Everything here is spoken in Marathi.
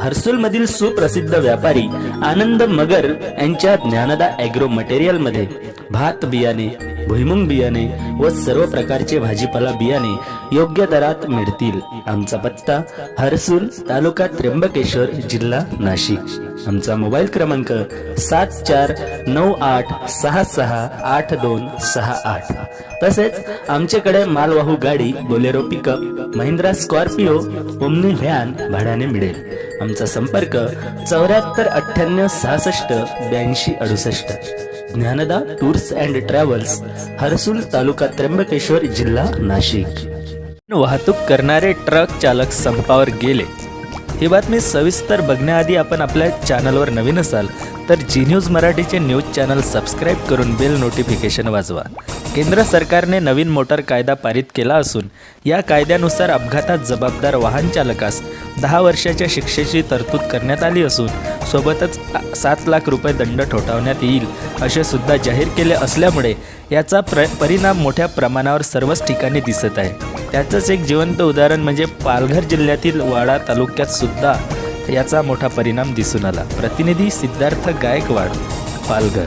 हर्सुल मधील सुप्रसिद्ध व्यापारी आनंद मगर यांच्या ज्ञानदा अॅग्रो मटेरियलमध्ये भात बियाणे भुईमुंग बियाणे व सर्व प्रकारचे भाजीपाला बियाणे योग्य दरात मिळतील. आमचा पत्ता हरसूल तालुका त्र्यंबकेश्वर जिल्हा नाशिक. आमचा मोबाईल क्रमांक सात चार नऊ आठ सहा सहा आठ दोन सहा आठ. तसेच आमच्याकडे मालवाहू गाडी Bolero pickup Mahindra Scorpio Omni van भाड्याने मिळेल. आमचा संपर्क चौऱ्याहत्तर अठ्ठ्याण्णव सहासष्ट ब्याऐंशी अडुसष्ट. Gyanada tours and travels Harsul taluka Trimbakeshwar जिल्हा नाशिक. वाहतूक करणारे ट्रक चालक संपावर गेले. ही बातमी सविस्तर बघण्याआधी आपण आपल्या चॅनलवर नवीन असाल तर जी न्यूज मराठीचे न्यूज चॅनल सबस्क्राईब करून बेल नोटिफिकेशन वाजवा. केंद्र सरकारने नवीन मोटार कायदा पारित केला असून या कायद्यानुसार अपघातात जबाबदार वाहन चालकास दहा वर्षाच्या शिक्षेची तरतूद करण्यात आली असून सोबतच सात लाख रुपये दंड ठोठावण्यात येईल असे सुद्धा जाहीर केले असल्यामुळे याचा प्र परिणाम मोठ्या प्रमाणावर सर्वच ठिकाणी दिसत आहे. त्याचंच एक जिवंत उदाहरण म्हणजे पालघर जिल्ह्यातील वाडा तालुक्यात सुद्धा याचा मोठा परिणाम दिसून आला. प्रतिनिधी सिद्धार्थ गायकवाड पालघर.